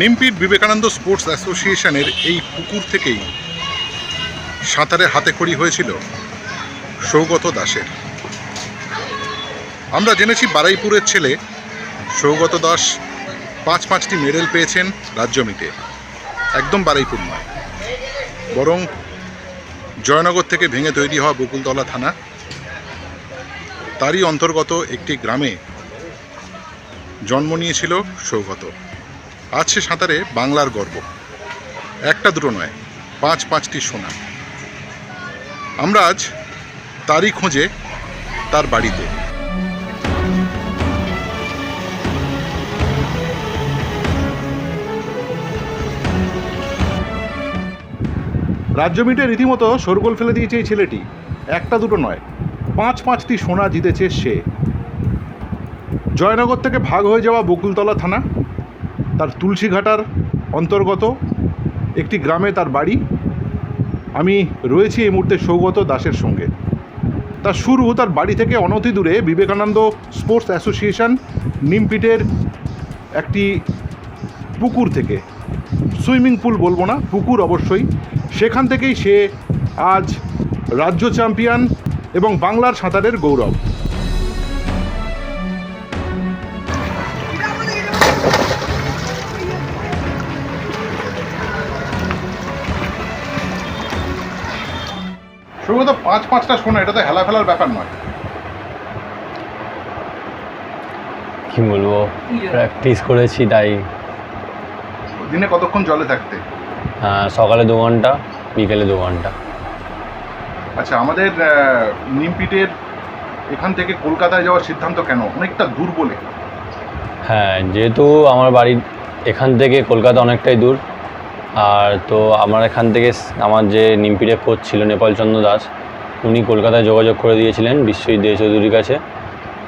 নিমপিট Vivekananda sports অ্যাসোসিয়েশনের এই পুকুর থেকেই সাঁতারে হাতে খড়ি হয়েছিল সৌগত দাসের। আমরা জেনেছি বারাইপুরের ছেলে সৌগত দাস পাঁচ পাঁচটি মেডেল পেয়েছেন রাজ্য মিটে। একদম বারাইপুর নয়। বরং জয়নগর থেকে ভেঙে তৈরি হওয়া বকুলতলা থানা, তারই অন্তর্গত একটি গ্রামে জন্ম নিয়েছিল সৌগত। সে সাঁতারে বাংলার গর্ব। একটা দুটো নয়, পাঁচ পাঁচটি সোনা। আমরা আজ তারই খোঁজে তার বাড়িতে। রাজ্য মিটে রীতিমতো শোরগোল ফেলে দিয়েছে এই ছেলেটি। একটা দুটো নয়, পাঁচ পাঁচটি সোনা জিতেছে সে। জয়নগর থেকে ভাগ হয়ে যাওয়া বকুলতলা থানা তার তুলসীঘাটার অন্তর্গত একটি গ্রামে তার বাড়ি। আমি রয়েছি এই মুহূর্তে সৌগত দাসের সঙ্গে। তার শুরু তার বাড়ি থেকে অনতি দূরে বিবেকানন্দ স্পোর্টস অ্যাসোসিয়েশন নিমপিটের একটি পুকুর থেকে। সুইমিং পুল বলব না, পুকুর অবশ্যই। সেখান থেকেই সে আজ রাজ্য চ্যাম্পিয়ন এবং বাংলার সাঁতারের গৌরব। শুধু পাঁচ পাঁচটা শোনা এটা তো হেলা ফেলার ব্যাপার নয়। কি বলব? প্র্যাকটিস করেছি তাই। দিনে কতক্ষণ জলে থাকতে? সকালে দু ঘণ্টা বিকেলে দু ঘণ্টা। আচ্ছা আমাদের নিমপিটের এখান থেকে কলকাতায় যাওয়ার সিদ্ধান্ত কেন? অনেকটা দূর বলে। হ্যাঁ যেহেতু আমার বাড়ি এখান থেকে কলকাতা অনেকটাই দূর আর তো আমার এখান থেকে আমার যে নিমপিটে কোচ ছিল নেপালচন্দ্র দাস উনি কলকাতায় যোগাযোগ করে দিয়েছিলেন বিশ্বজিৎ দে চৌধুরীর কাছে।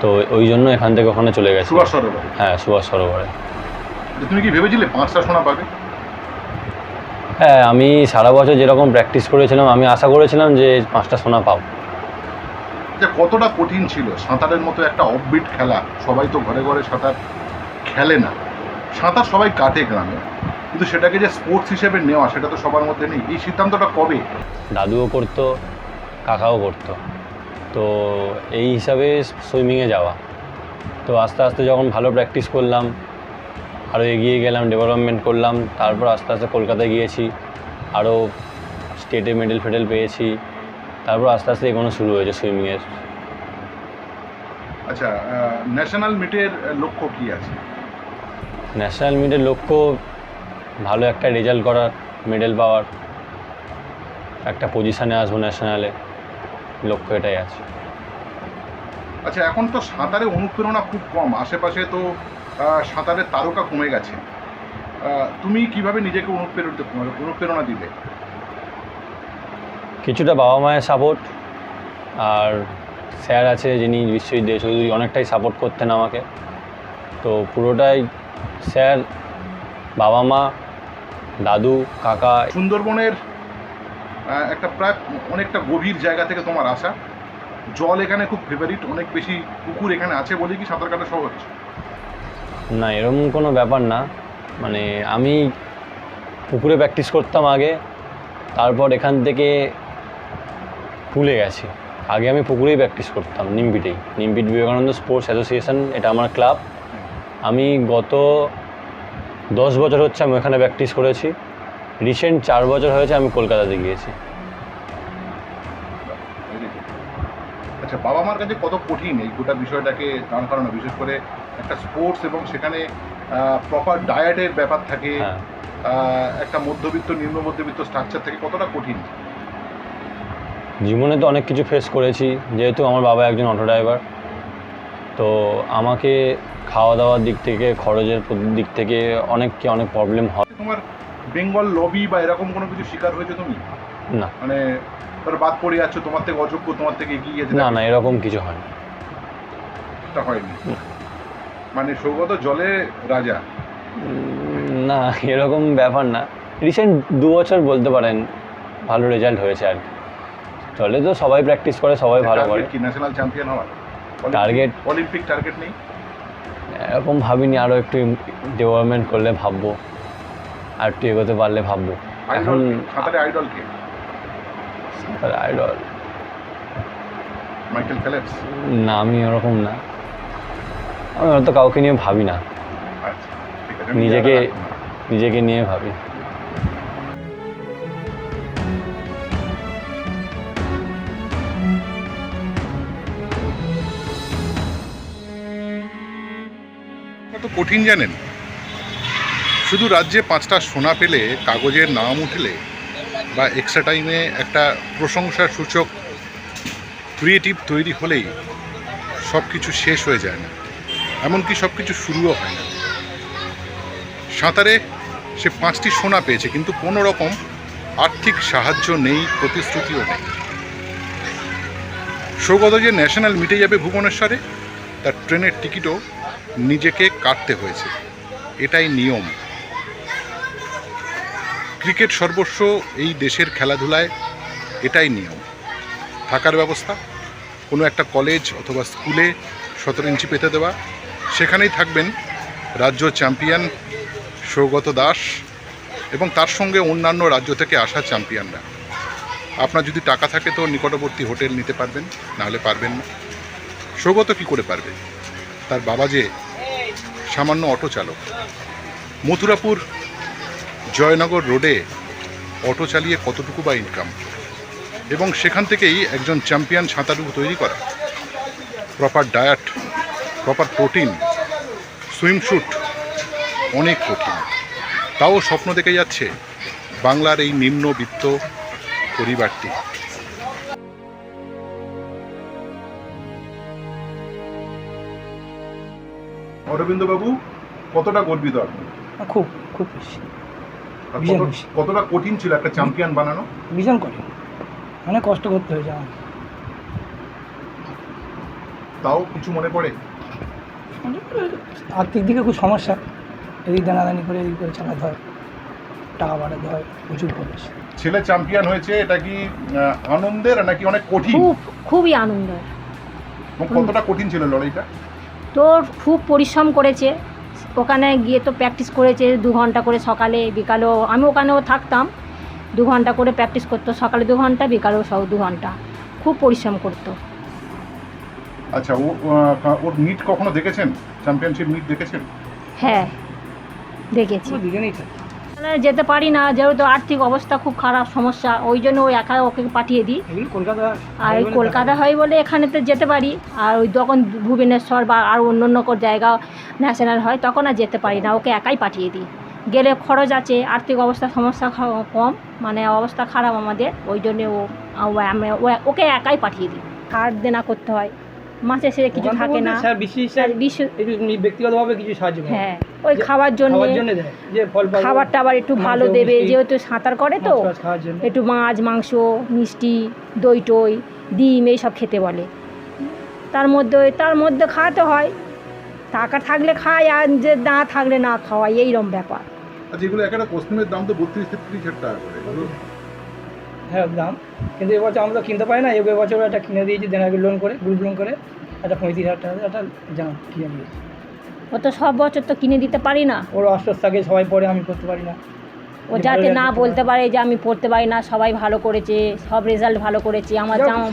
তো ওই জন্য এখান থেকে ওখানে চলে গেছে। সুভাষ সরোবরে? হ্যাঁ সুভাষ সরোবরে। তুমি কি ভেবেছিলে পাঁচটা সোনা পাবে? হ্যাঁ আমি সারা বছর যেরকম প্র্যাকটিস করেছিলাম আমি আশা করেছিলাম যে পাঁচটা সোনা পাবো। যে কতটা কঠিন ছিল সাঁতারের মতো একটা অফবিট খেলা সবাই তো ঘরে ঘরে সাঁতার খেলে না। সাঁতার সবাই কাটে গ্রামে। কিন্তু সেটাকে যে স্পোর্টস হিসেবে নেওয়া সেটা তো সবার মধ্যে নেই। এই সিদ্ধান্তটা কবে? দাদুও করতো কাকাও করতো। তো এই হিসাবে সুইমিংয়ে যাওয়া। তো আস্তে আস্তে যখন ভালো প্র্যাকটিস করলাম আরও এগিয়ে গেলাম ডেভেলপমেন্ট করলাম তারপর আস্তে আস্তে কলকাতায় গিয়েছি আরও স্টেটে মেডেল ফেডেল পেয়েছি তারপর আস্তে আস্তে এগোনো শুরু হয়েছে সুইমিংয়ের আচ্ছা ন্যাশনাল মিটের লক্ষ্য কি আছে? ন্যাশনাল মিটের লক্ষ্য ভালো একটা রেজাল্ট করার মেডেল পাওয়ার একটা পজিশানে আসব ন্যাশনালে লক্ষ্য এটাই আছে। আচ্ছা এখন তো সাঁতারে অনুপ্রেরণা খুব কম। আশেপাশে তো সাঁতারের তারকা কমে গেছে। তুমি কীভাবে নিজেকে অনুপ্রেরিত অনুপ্রেরণা দিবে কিছুটা বাবা মায়ের সাপোর্ট আর স্যার আছে যিনি বিশ্বজিৎ দে চৌধুরী অনেকটাই সাপোর্ট করতেন আমাকে। তো পুরোটাই স্যার বাবা মা দাদু কাকা। সুন্দরবনের একটা প্রায় অনেকটা গভীর জায়গা থেকে তোমার আসা। জল এখানে খুব ফেভারিট অনেক বেশি পুকুর এখানে আছে বলে কি সাঁতার কাটা সহজ? না এরকম কোনো ব্যাপার না। মানে আমি পুকুরে প্র্যাকটিস করতাম আগে তারপর এখান থেকে ভুলে গেছি। আগে আমি পুকুরেই প্র্যাকটিস করতাম নিমপিটেই। নিমপিট বিবেকানন্দ স্পোর্টস অ্যাসোসিয়েশন এটা আমার ক্লাব। আমি গত দশ বছর হচ্ছে আমি ওখানে প্র্যাকটিস করেছি। রিসেন্ট চার বছর হয়েছে আমি কলকাতাতে গিয়েছি। আচ্ছা বাবা মার কাছে কত কঠিন এই গোটা বিষয়টাকে দান করানো? বিশেষ করে একটা স্পোর্টস এবং সেখানে প্রপার ডায়েটের ব্যাপার থাকে হ্যাঁ। একটা মধ্যবিত্ত নিম্ন মধ্যবিত্ত স্ট্রাকচার থেকে কতটা কঠিন? জীবনে তো অনেক কিছু ফেস করেছি। যেহেতু আমার বাবা একজন অটো ড্রাইভার তো আমাকে খাওয়া দাওয়ার দিক থেকে খরচের দিক থেকে অনেক কি অনেক প্রবলেম হয়। তোমার বেঙ্গল লবি বা এরকম কোনো কিছু শিকার হয়েছে তুমি? না। মানে বাদ পড়ে যাচ্ছ তোমার থেকে অযোগ্য তোমার থেকে এগিয়ে যেতে না না এরকম কিছু হয় এটা হয়নি? মানে সৌগত জলে রাজা? না এরকম ব্যাপার না। রিসেন্ট দু বছর বলতে পারেন ভালো রেজাল্ট হয়েছে আর কি। চলে তো সবাই প্র্যাকটিস করে সবাই ভালো করে। টার্গেট কি? ন্যাশনাল চ্যাম্পিয়ন হওয়ার? Target? অলিম্পিক টার্গেট নেই? এরকম ভাবিনি আরও একটু ডেভেলপমেন্ট করলে ভাববো আর একটু এগোতে পারলে ভাববো। এখন আইডল কে? আইডল মাইকেল ফেলেপস না আমি ওরকম না। আমি হয়তো কাউকে নিয়ে ভাবি না। আচ্ছা নিজেকে নিজেকে নিয়ে ভাবি। কত কঠিন জানেন? শুধু রাজ্যে পাঁচটা সোনা পেলে, কাগজের নাম উঠলে, বা এক্সট্রা টাইমে একটা প্রশংসার সূচক ক্রিয়েটিভ তৈরি হলেই সব কিছু শেষ হয়ে যায় না। এমনকি সব কিছু শুরুও হয় না। সাঁতারে সে পাঁচটি সোনা পেয়েছে, কিন্তু কোনো রকম আর্থিক সাহায্য নেই, প্রতিশ্রুতিও নেই। সৌগত যে ন্যাশনাল মিটে যাবে ভুবনেশ্বরে, তার ট্রেনের টিকিটও নিজেকে কাটতে হয়েছে। এটাই নিয়ম। ক্রিকেট সর্বস্ব এই দেশের খেলাধুলায়, এটাই নিয়ম। থাকার ব্যবস্থা, কোনো একটা কলেজ অথবা স্কুলে সতেরো ইঞ্চি পেতে দেওয়া। সেখানেই থাকবেন রাজ্য চ্যাম্পিয়ন সৌগত দাস এবং তার সঙ্গে অন্যান্য রাজ্য থেকে আসা চ্যাম্পিয়নরা। আপনার যদি টাকা থাকে তো নিকটবর্তী হোটেল নিতে পারবেন, নাহলে পারবেন না। সৌগত কী করে পারবে? তার বাবা যে সামান্য অটো চালক। মথুরাপুর জয়নগর রোডে অটো চালিয়ে কতটুকু বা ইনকাম এবং সেখান থেকেই একজন চ্যাম্পিয়ন সাঁতারু তৈরি করা। Proper diet proper protein swimsuit অনেক কঠিন। তাও স্বপ্ন দেখে যাচ্ছে বাংলার এই নিম্নবিত্ত পরিবারটি। অরবিন্দ বাবু কতটা গর্বিত আপনি? খুব খুব ভীষণ খুশি। কতটা কঠিন ছিল একটা চ্যাম্পিয়ন বানানো? ভীষণ কঠিন। অনেক কষ্ট করতে হয়েছে আমার তাও কিছু মনে পড়ে? আর্থিক দিকে খুব সমস্যা। এদিক দানাদানি করে এদিক করে চালাতে হয় টাকা বাড়াতে হয় প্রচুর খরচ ছেলে চ্যাম্পিয়ন হয়েছে এটা কি আনন্দের নাকি অনেক কঠিন? খুব খুবই আনন্দ এবং কতটা কঠিন ছিল লড়াইটা? তোর খুব পরিশ্রম করেছে। ওখানে গিয়ে তো প্র্যাকটিস করেছে দু ঘণ্টা করে সকালে বিকালেও। আমি ওখানেও থাকতাম দু ঘণ্টা করে প্র্যাকটিস করতো। সকালে দু ঘণ্টা বিকালেও সব দু ঘণ্টা। খুব পরিশ্রম করতো। আচ্ছা ও ওর মিট কখনো দেখেছেন? চ্যাম্পিয়নশিপ মিট দেখেছেন? হ্যাঁ দেখেছি। দুজনেই থাকি। যেতে পারি না যেহেতু আর্থিক অবস্থা খুব খারাপ সমস্যা ওই জন্য ওই একা ওকে পাঠিয়ে দিই। কলকাতা আর ওই কলকাতা হয় বলে এখানেতে যেতে পারি আর ওই যখন ভুবনেশ্বর বা আর অন্য অন্য কোনো জায়গা ন্যাশনাল হয় তখন আর যেতে পারি না ওকে একাই পাঠিয়ে দিই। গেলে খরচ আছে আর্থিক অবস্থা সমস্যা কম মানে অবস্থা খারাপ আমাদের ওই জন্যে ও- ওকে একাই পাঠিয়ে দিই। কার্ড দেনা করতে হয়। মাসে সে কিছু থাকে না। স্যার বিশেষ ব্যক্তিগতভাবে কিছু সাহায্য হ্যাঁ ওই খাবার জন্য খাওয়ার জন্য খাবার টাবার একটু ভালো দেবে যেহেতু সাঁতার করে তো। একটু মাছ মাংস মিষ্টি দই টই ডিম এইসব খেতে বলে। তার মধ্যে ওই- তার মধ্যে খাওয়াতে হয়। টাকা থাকলে খায় আর যে না থাকলে না খাওয়াই এইরকম ব্যাপার। আচ্ছা এগুলো একটা কস্টিউমের দাম তো বত্রিশ তেত্রিশ হাজার টাকা করে হ্যাঁ দাম। কিন্তু এবছর আমরা তো কিনতে পারি না এবছর বছর একটা কিনে দিয়েছি দেনাকে লোন করে গ্রুপ লোন করে। একটা পঁয়ত্রিশ হাজার টাকা একটা জাম কিনে দিয়েছি ও তো সব বছর তো কিনে দিতে পারি না। ওর আশ্বাস থাকে সবাই পরে আমি করতে পারি না। ও যাতে না বলতে পারে। যে আমি পড়তে পারি না সবাই ভালো করেছে সব রেজাল্ট ভালো করেছে আমার জামা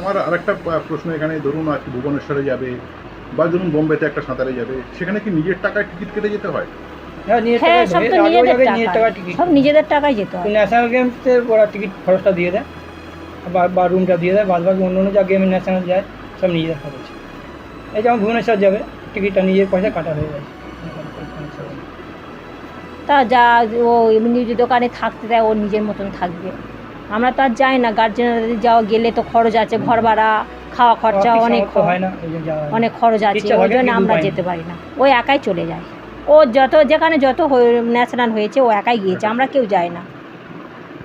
আমার আরেকটা প্রশ্ন এখানে ধরুন আর কি ভুবনেশ্বরে যাবে বা ধরুন বোম্বেতে একটা সাঁতারে যাবে সেখানে কি নিজের টাকায় টিকিট কেটে যেতে হয়? হ্যাঁ নিজের হ্যাঁ সব তো নিজেদের নিজের টাকা টাকা টিকিট সব নিজেদের টাকায় যেতে হয়। ন্যাশনাল গেমসে ওরা টিকিট খরচটা দিয়ে দেয় বা বা রুমটা দিয়ে দেয় বাদ বাকি অন্য অন্য যা গেম ন্যাশনাল যায় সব নিজেদের খরচ এই যেমন ভুবনেশ্বর যাবে টিকিটটা নিজের পয়সা কাটা হয়ে যায় তা যা ও এমনি যে দোকানে থাকতে দেয় ও নিজের মতন থাকবে। আমরা তো আর যাই না গার্জেনদের যাওয়া গেলে তো খরচ আছে ঘর ভাড়া খাওয়া খরচা অনেক। অনেক খরচ আছে ওই জন্য আমরা যেতে পারি না। ও একাই চলে যায়। ও যত যেখানে যত ন্যাশনাল হয়েছে ও একাই গিয়েছে আমরা কেউ যাই না।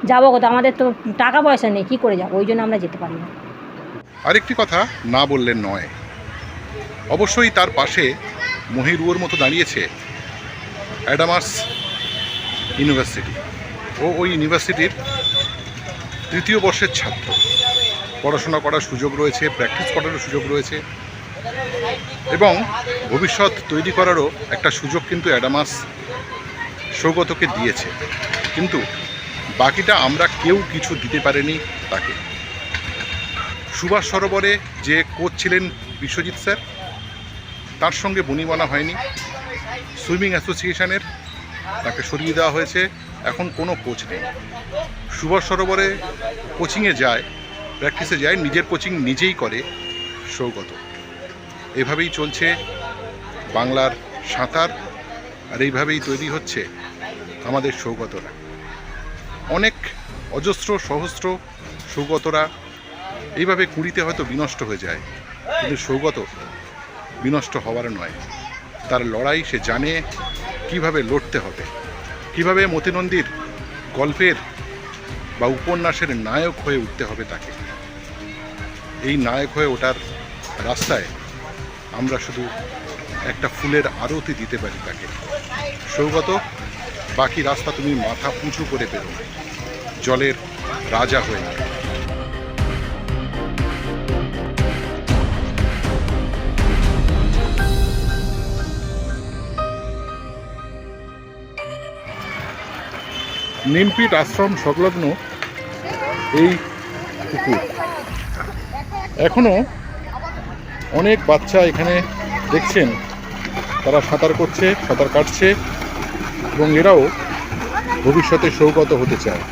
যাব কোথাও আমাদের তো টাকা পয়সা নেই কী করে যাব? ওই জন্য আমরা যেতে পারি না। আরেকটি কথা না বললেন নয়। অবশ্যই তার পাশে মহিরুয়োর মতো দাঁড়িয়েছে অ্যাডামাস ইউনিভার্সিটি। ও ওই ইউনিভার্সিটির তৃতীয় বর্ষের ছাত্র। পড়াশোনা করার সুযোগ রয়েছে, প্র্যাকটিস করারও সুযোগ রয়েছে এবং ভবিষ্যৎ তৈরি করারও একটা সুযোগ কিন্তু অ্যাডামাস সৌগতকে দিয়েছে। কিন্তু বাকিটা আমরা কেউ কিছু দিতে পারেনি তাকে। সুভাষ সরোবরে যে কোচ ছিলেন বিশ্বজিৎ স্যার, তার সঙ্গে বনিবনা হয়নি। সুইমিং অ্যাসোসিয়েশনের তাকে সরিয়ে দেওয়া হয়েছে। এখন কোনো কোচ নেই। সুভাষ সরোবরে কোচিংয়ে যায়, প্র্যাকটিসে যায়, নিজের কোচিং নিজেই করে সৌগত। এভাবেই চলছে বাংলার সাঁতার, আর এইভাবেই তৈরি হচ্ছে আমাদের সৌগতরা। অনেক অজস্র সহস্র সৌগতরা এইভাবে কুড়িতে হয়তো বিনষ্ট হয়ে যায়, কিন্তু সৌগত বিনষ্ট হওয়ার নয়। তার লড়াই সে জানে কীভাবে লড়তে হবে। কীভাবে মতিনন্দীর গল্পের বা উপন্যাসের নায়ক হয়ে উঠতে হবে তাকে। এই নায়ক হয়ে ওঠার রাস্তায় আমরা শুধু একটা ফুলের আরতি দিতে পারি তাকে। সৌগত, বাকি রাস্তা তুমি মাথা উঁচু করে বেরো জলের রাজা হয়ে। নিমপিট আশ্রম সংলগ্ন এই পুকুর। এখনও অনেক বাচ্চা এখানে দেখছেন। তারা সাঁতার করছে, সাঁতার কাটছে এবং এরাও ভবিষ্যতে সৌগত হতে চায়।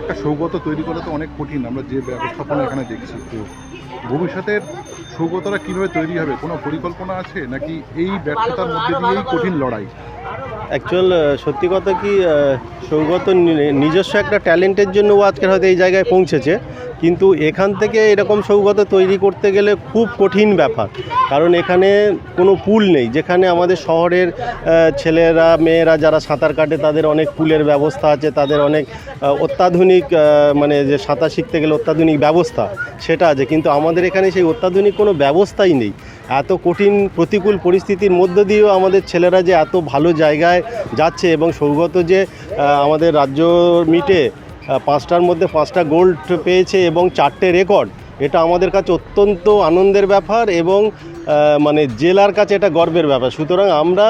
একটা সৌগত তৈরি করা তো অনেক কঠিন, আমরা যে ব্যবস্থাপনা এখানে দেখছি। তো ভবিষ্যতের সৌগতরা কীভাবে তৈরি হবে? কোনো পরিকল্পনা আছে? নাকি এই ব্যর্থতার মধ্যে দিয়েই কঠিন লড়াই? অ্যাকচুয়াল সত্যি কথা কি সৌগত নিজস্ব একটা ট্যালেন্টের জন্য ও আজকের হয়তো এই জায়গায় পৌঁছেছে। কিন্তু এখান থেকে এরকম সৌগত তৈরি করতে গেলে খুব কঠিন ব্যাপার। কারণ এখানে কোনো পুল নেই। যেখানে আমাদের শহরের ছেলেরা, মেয়েরা যারা সাঁতার কাটে, তাদের অনেক পুলের ব্যবস্থা আছে, তাদের অনেক অত্যাধুনিক মানে যে সাঁতার শিখতে গেলে অত্যাধুনিক ব্যবস্থা সেটা আছে। কিন্তু আমাদের এখানে সেই অত্যাধুনিক কোনো ব্যবস্থাই নেই। এত কঠিন প্রতিকূল পরিস্থিতির মধ্য দিয়েও আমাদের ছেলেরা যে এত ভালো জায়গায় যাচ্ছে এবং সৌগত যে আমাদের রাজ্য মিটে পাঁচটার মধ্যে পাঁচটা গোল্ড পেয়েছে এবং চারটে রেকর্ড, এটা আমাদের কাছে অত্যন্ত আনন্দের ব্যাপার এবং মানে জেলার কাছে এটা গর্বের ব্যাপার। সুতরাং আমরা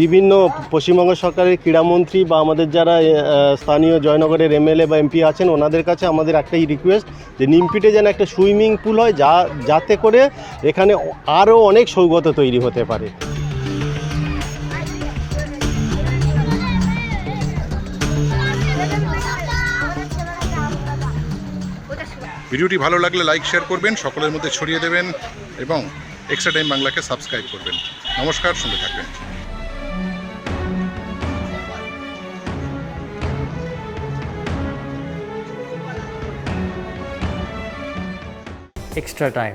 বিভিন্ন পশ্চিমবঙ্গ সরকারের ক্রীড়ামন্ত্রী বা আমাদের যারা স্থানীয় জয়নগরের এমএলএ বা এমপি আছেন, ওনাদের কাছে আমাদের একটাই রিকোয়েস্ট যে নিমপিটে যেন একটা সুইমিং পুল হয়, যা, যাতে করে এখানে আরও অনেক সৌগত তৈরি হতে পারে। ভিডিওটি ভালো লাগলে লাইক, শেয়ার করবেন, সকলের মধ্যে ছড়িয়ে দেবেন এবং এক্সট্রা টাইম বাংলাকে সাবস্ক্রাইব করবেন। নমস্কার, সঙ্গে থাকবেন। Extra time